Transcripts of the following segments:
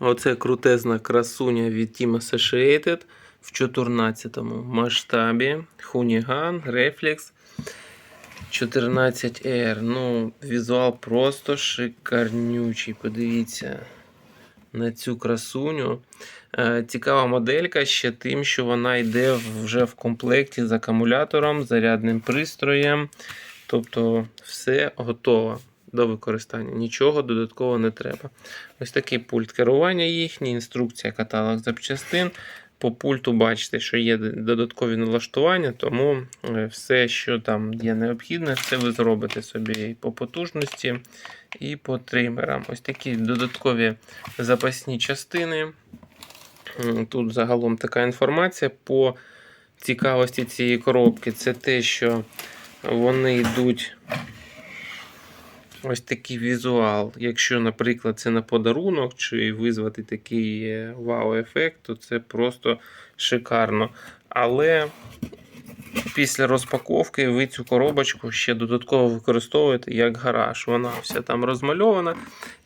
Оце крутезна красуня від Team Associated в 14 масштабі. Хуніган, Reflex 14R. Ну, візуал просто шикарнючий. Подивіться на цю красуню. Е, Цікава моделька ще тим, що вона йде вже в комплекті з акумулятором, зарядним пристроєм. Тобто все готово до використання. Нічого додатково не треба. Ось такий пульт керування їхній, інструкція, каталог запчастин. По пульту бачите, що є додаткові налаштування, тому е, все, що там є необхідне, це ви зробите собі і по потужності, і по тримерам. Ось такі додаткові запасні частини. Тут загалом така інформація по цікавості цієї коробки. Це те, що вони йдуть ось такий візуал. Якщо, наприклад, це на подарунок, чи визвати такий е, вау-ефект, то це просто шикарно. Але після розпаковки ви цю коробочку ще додатково використовуєте як гараж. Вона вся там розмальована.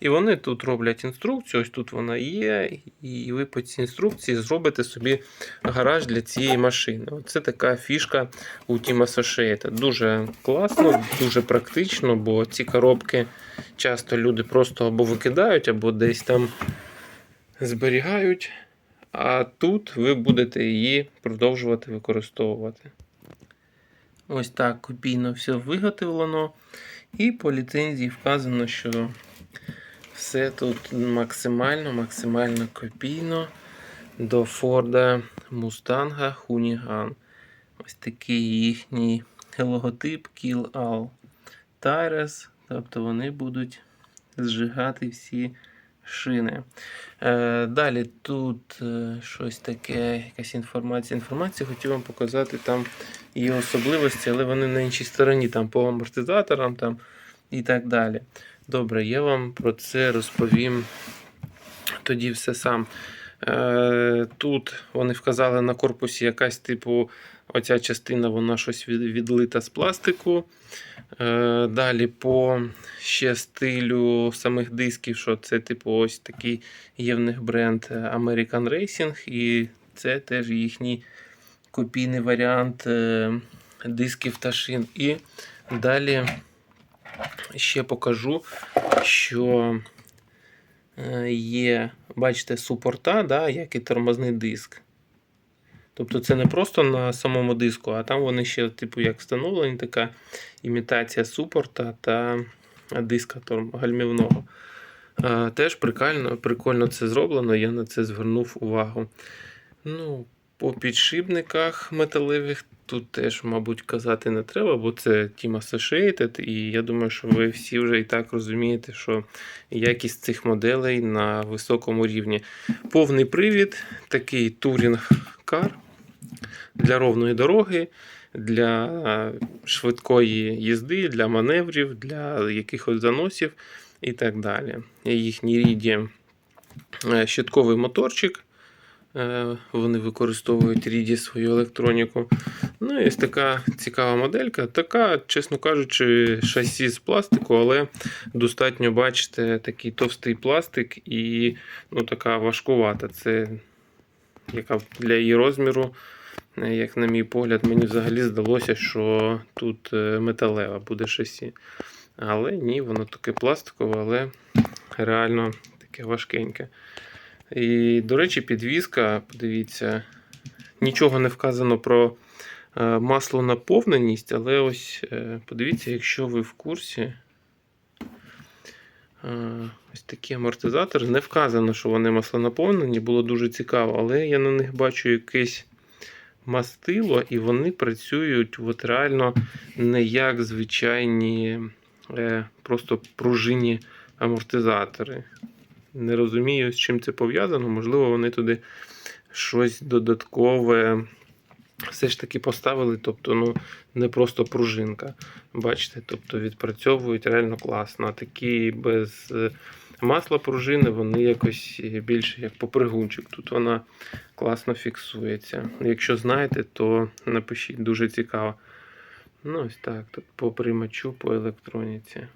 І вони тут роблять інструкцію. Ось тут вона є. І ви по цій інструкції зробите собі гараж для цієї машини. Оце така фішка у Team Associated. Дуже класно, дуже практично, бо ці коробки часто люди просто або викидають, або десь там зберігають. А тут ви будете її продовжувати використовувати. Ось так копійно все виготовлено. І по ліцензії вказано, що все тут максимально, максимально копійно до Форда Мустанга Хуніган. Ось такий їхній логотип Kill All Tires. Тобто вони будуть зжигати всі шини. Е, далі тут е, щось таке, якась інформація. Інформацію хотів вам показати там її особливості, але вони на іншій стороні, там по амортизаторам там, і так далі. Добре, я вам про це розповім тоді все сам. Е, Тут вони вказали на корпусі якась типу, оця частина, вона щось відлита з пластику. Е, Далі по ще стилю самих дисків, що це типу ось такий є в них бренд American Racing, і це теж їхній копійний варіант е, дисків та шин. І далі ще покажу, що є, бачите, супорта, да, як і тормозний диск. Тобто це не просто на самому диску, а там вони ще, типу, як встановлені, така імітація супорта та диска гальмівного. Е, Теж прикольно, прикольно це зроблено, я на це звернув увагу. Ну, по підшипниках металевих тут теж, мабуть, казати не треба, бо це Team Associated, і я думаю, що ви всі вже і так розумієте, що якість цих моделей на високому рівні. Повний привід, такий турінг кар для ровної дороги, для швидкої їзди, для маневрів, для якихось заносів і так далі. Їхній ріді е, щитковий моторчик. Е, Вони використовують ріді свою електроніку. Ну ось така цікава моделька. Така, чесно кажучи, шасі з пластику, але достатньо бачите такий товстий пластик і ну, така важкувата. Це яка для її розміру, як на мій погляд, мені взагалі здалося, що тут е, металева буде шасі. Але ні, воно таке пластикове, але реально таке важкеньке. І, до речі, підвізка, подивіться, нічого не вказано про е, маслонаповненість, але ось е, подивіться, якщо ви в курсі. е, Ось такі амортизатори. Не вказано, що вони маслонаповнені, було дуже цікаво, але я на них бачу якесь мастило, і вони працюють от реально не як звичайні просто пружинні амортизатори. Не розумію, з чим це пов'язано. Можливо, вони туди щось додаткове все ж таки поставили. Тобто, ну, не просто пружинка. Бачите, тобто відпрацьовують реально класно. А такі без е, масла пружини, вони якось більше як попригунчик. Тут вона класно фіксується. Якщо знаєте, то напишіть дуже цікаво. Ну, ось так. Тут по приймачу, по електроніці.